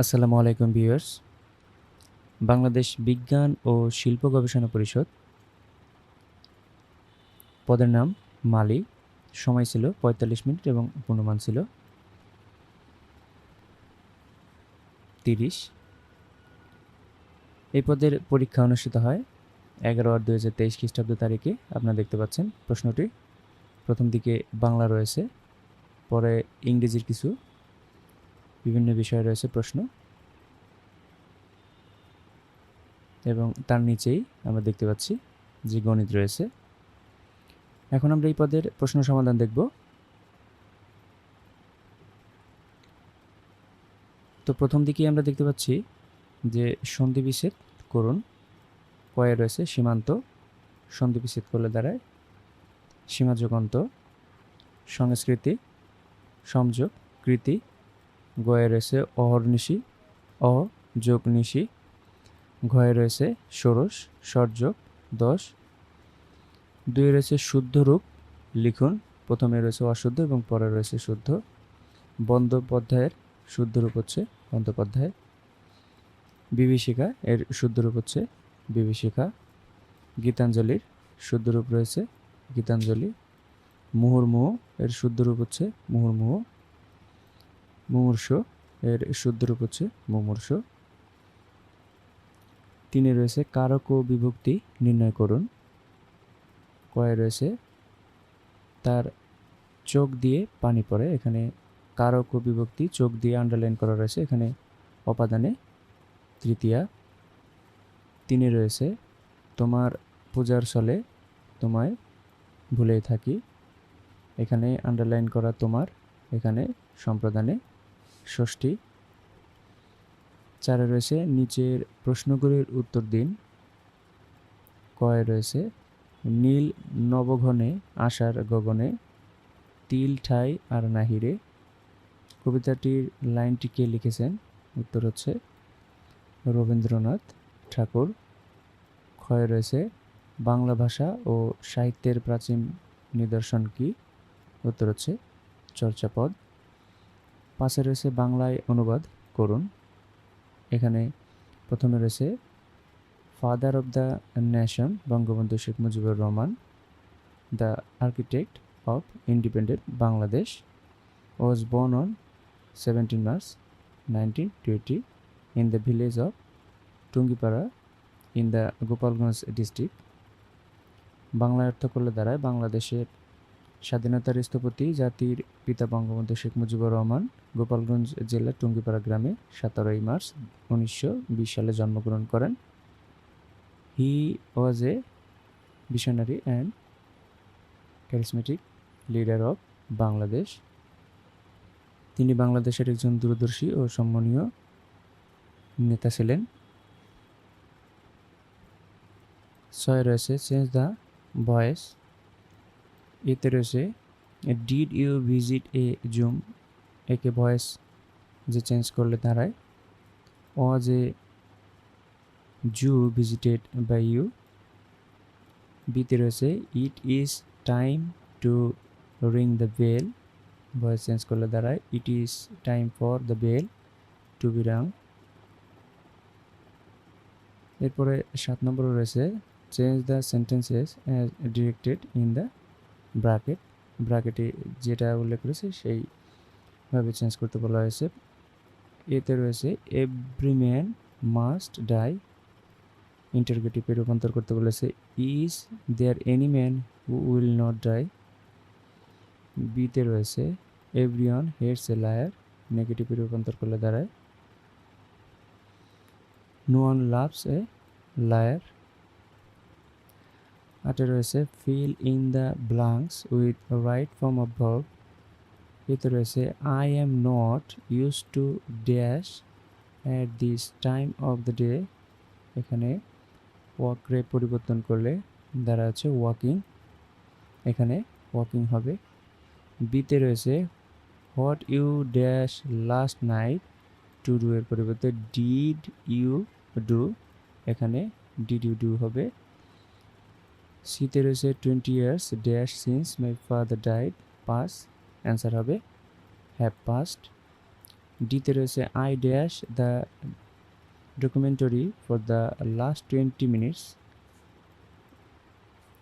আসসালামু আলাইকুম ভিউয়ার্স। বাংলাদেশ বিজ্ঞান ও শিল্প গবেষণা পরিষদ পদের নাম মালি। সময় ছিল পঁয়তাল্লিশ মিনিট এবং পূর্ণমান ছিল তিরিশ। এই পদের পরীক্ষা অনুষ্ঠিত হয় এগারো আট দু হাজার তেইশ খ্রিস্টাব্দ তারিখে। আপনারা দেখতে পাচ্ছেন প্রশ্নটি। প্রথম দিকে বাংলা রয়েছে, পরে ইংরেজির কিছু বিভিন্ন বিষয়ে রয়েছে প্রশ্ন। এবং তার নিচেই আমরা দেখতে পাচ্ছি যে গণিত রয়েছে। এখন আমরা এই পদের প্রশ্ন সমাধান দেখব। তো প্রথম দিকেই আমরা দেখতে পাচ্ছি যে সন্ধি বিচ্ছেদ করুন। কয়ে রয়েছে সীমান্ত। সন্ধি বিচ্ছেদ করলে দাঁড়ায়। সীমা যুগান্ত। সংস্কৃতি। সংযোগ। কৃতি। গয়ে রয়েছে অহর্নিশি অ যোগ নিশি, ঘয়ে রয়েছে ষোড়শ সরযোগ দশ। দুই রয়েছে শুদ্ধ রূপ, লিখুন। প্রথমে রয়েছে অশুদ্ধ এবং পরে রয়েছে শুদ্ধ। বন্দ্যোপাধ্যায়ের শুদ্ধ রূপ হচ্ছে বন্দ্যোপাধ্যায় বিভীষিকা এর শুদ্ধ রূপ হচ্ছে বিভীষিকা। গীতাঞ্জলির শুদ্ধ রূপ রয়েছে গীতাঞ্জলি। মুহুর্মুহ এর শুদ্ধ রূপ হচ্ছে মুহুর্মুহু। মুমূর্ষ, এর শুদ্ধ রূপ হচ্ছে মুমূর্ষ। তিনে রয়েছে কারক ও বিভক্তি নির্ণয় করুন। কয়ে রয়েছে, তার চোখ দিয়ে পানি পড়ে, এখানে কারক ও বিভক্তি চোখ দিয়ে আন্ডারলাইন করা রয়েছে, এখানে অপাদানে তৃতীয়া। তিনে রয়েছে, তোমার পূজার ছলে তোমায় ভুলেই থাকি, এখানে আন্ডারলাইন করা তোমার, এখানে সম্প্রদানে ষষ্ঠী। চারে রয়েছে নিচের প্রশ্নগুলির উত্তর দিন। কয়ে রয়েছে, নীল নবঘনে আশার গগনে, তিল ঠাই আর নাহিরে। কবিতাটির লাইনটি কে লিখেছেন? উত্তর হচ্ছে, রবীন্দ্রনাথ ঠাকুর। ক্ষয়ে রয়েছে, বাংলা ভাষা ও সাহিত্যের প্রাচীন নিদর্শন কি? উত্তর হচ্ছে, চর্চাপদ। পাশে রয়েছে বাংলায় অনুবাদ, করুন। এখানে প্রথমে রয়েছে father of the nation Bangabandhu Sheikh Mujibur Rahman. The architect of independent Bangladesh was born on 17 March 1920 in the village of Tungipara in the Gopalganj district Bangla অর্থ করলে দাঁড়ায়, বাংলাদেশের স্বাধীনতার স্থপতি জাতির পিতা বঙ্গবন্ধু শেখ মুজিবুর রহমান গোপালগঞ্জ জেলার টুঙ্গিপাড়া গ্রামে সতেরোই মার্চ উনিশশো বিশ সালে জন্মগ্রহণ করেন। He was a visionary and charismatic leader of Bangladesh তিনি বাংলাদেশের একজন দূরদর্শী ও সম্মানীয় নেতা ছিলেন। ছয় রয়েছে চেঞ্জ দ্য ভয়েস এতে রয়েছে did you visit a zoo একে ভয়েস যে চেঞ্জ করলে দাঁড়ায়। Was a zoo visited by you বিতে রয়েছে it is time to ring the bell voice change করলে দাঁড়ায় it is time for the bell to be rung এরপরে সাত নম্বরে রয়েছে change the sentences as directed in the bracket ব্রাকেটে যেটা উল্লেখ করেছে সেইভাবে চেঞ্জ করতে বলা হয়েছে। এতে রয়েছে এভরি ম্যান মাস্ট ডাই ইন্টারগেটিভে রূপান্তর করতে বলেছে is there any man who will not die বিতে রয়েছে এভরিওয়ান হেডস এ লায়ার নেগেটিভে রূপান্তর করলে দাঁড়ায়। No one loves a liar আটে রয়েছে fill in the blanks with right form of verb এতে রয়েছে I am not use to dash at this time of the day এখানে ওয়াকরে পরিবর্তন করলে দ্বারা আছে ওয়াকিং এখানে ওয়াকিং হবে। বিতে রয়েছে what you dash last night to do এর পরিবর্তে ডিড ইউ ডু এখানে ডিড ইউ ডু হবে। সিতে রয়েছে twenty years dash since my father died pass answer হবে হ্যাভ পাস্ট ডিতে রয়েছে I dash the documentary for the last twenty minutes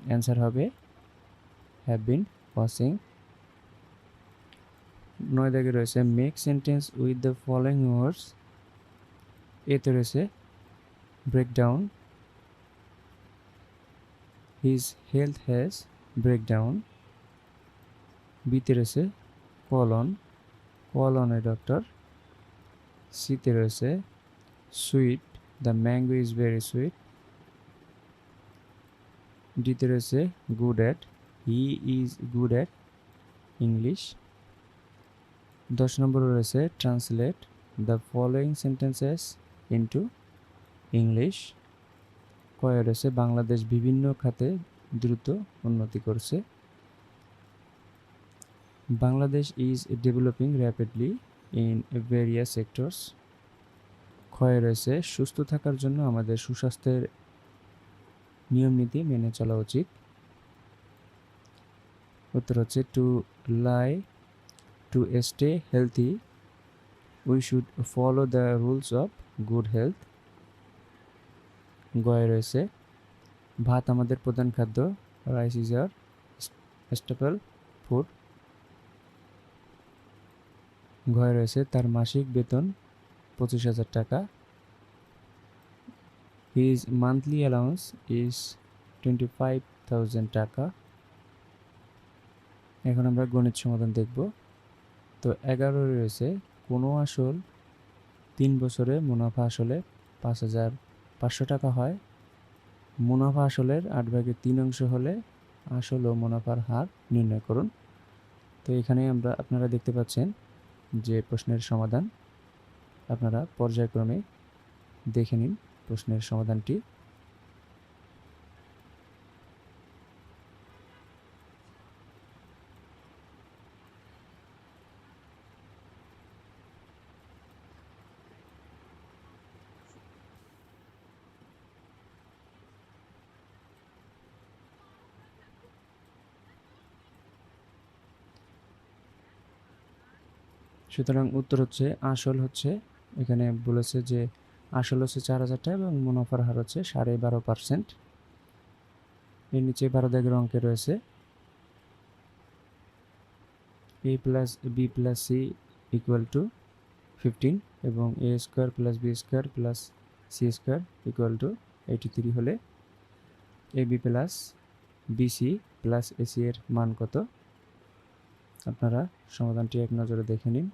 answer হবে হ্যাভ বিন ওয়াচিং নয় দাগে রয়েছে make sentence with the following words এতে রয়েছে breakdown his health has breakdown বিতে রয়েছে কলন কলনে ডক্টর সিতে রয়েছে sweet the mango is very sweet ডিতে রয়েছে good at he is good at English দশ নম্বরে রয়েছে translate the following sentences into English কয়ে রয়েছে বাংলাদেশ বিভিন্ন খাতে দ্রুত উন্নতি করছে। Bangladesh is developing rapidly in various sectors ক্ষয়ে রয়েছে সুস্থ থাকার জন্য আমাদের সুস্বাস্থ্যের নিয়ম নীতি মেনে চলা উচিত। উত্তর হচ্ছে to lie to stay healthy we should follow the rules of good health গয়ে রয়েছে। ভাত আমাদের প্রধান খাদ্য rice is our staple food ঘরে রয়েছে তার মাসিক বেতন পঁচিশ হাজার টাকা। His monthly allowance is twenty five thousand taka. এখন আমরা গণিত সমাধান দেখব। তো এগারো রয়েছে কোনো আসল তিন বছরে মুনাফা আসলে পাঁচ হাজার পাঁচশো টাকা হয়। মুনাফা আসলের আট ভাগের তিন অংশ হলে আসল ও মুনাফার হার নির্ণয় করুন। তো এখানে আমরা, আপনারা দেখতে পাচ্ছেন যে প্রশ্নের সমাধান। আপনারা পর্যায়ক্রমে দেখে নিন প্রশ্নের সমাধানটি। সুতরাং উত্তর হচ্ছে আসল হচ্ছে, এখানে বলেছে যে আসল হচ্ছে চার হাজার টাকা এবং মুনাফার হার হচ্ছে সাড়ে বারো পার্সেন্ট। এর নিচে বারো দাগের অঙ্কে রয়েছে A plus B plus C equal to fifteen এবং A square plus B square plus C square equal to eighty three হলে A B plus BC plus AC এর মান কত? আপনারা সমাধানটি এক নজরে দেখে নিন।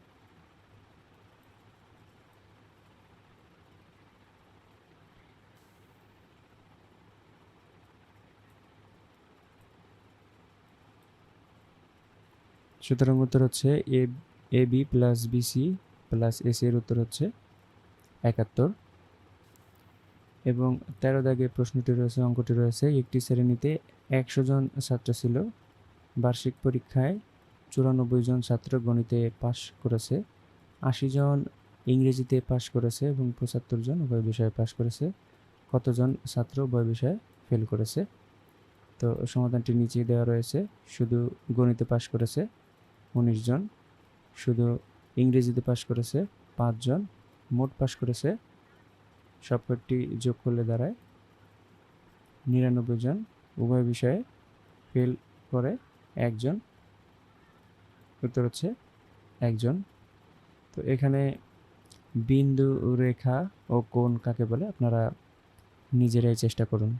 সুতরাং উত্তর হচ্ছে A A B plus BC plus AC এর উত্তর হচ্ছে একাত্তর। এবং তেরো দাগে প্রশ্নটি রয়েছে, অঙ্কটি রয়েছে, একটি শ্রেণীতে একশো জন ছাত্র ছিল। বার্ষিক পরীক্ষায় চুরানব্বই জন ছাত্র গণিতে পাশ করেছে, আশি জন ইংরেজিতে পাশ করেছে এবং পঁচাত্তর জন উভয় বিষয়ে পাশ করেছে। কতজন ছাত্র উভয় বিষয়ে ফেল করেছে? তো সমাধানটি নিচেই দেওয়া রয়েছে। শুধু গণিতে পাশ করেছে উনিশ জন, শুধু ইংরেজিতে পাশ করেছে পাঁচজন মোট পাশ করেছে সবকটি যোগ করলে দাঁড়ায় নিরানব্বই জন, উভয় বিষয়ে ফেল করে একজন উত্তর হচ্ছে একজন। তো এখানে বিন্দু, রেখা ও কোণ কাকে বলে? আপনারা নিজেরাই চেষ্টা করুন।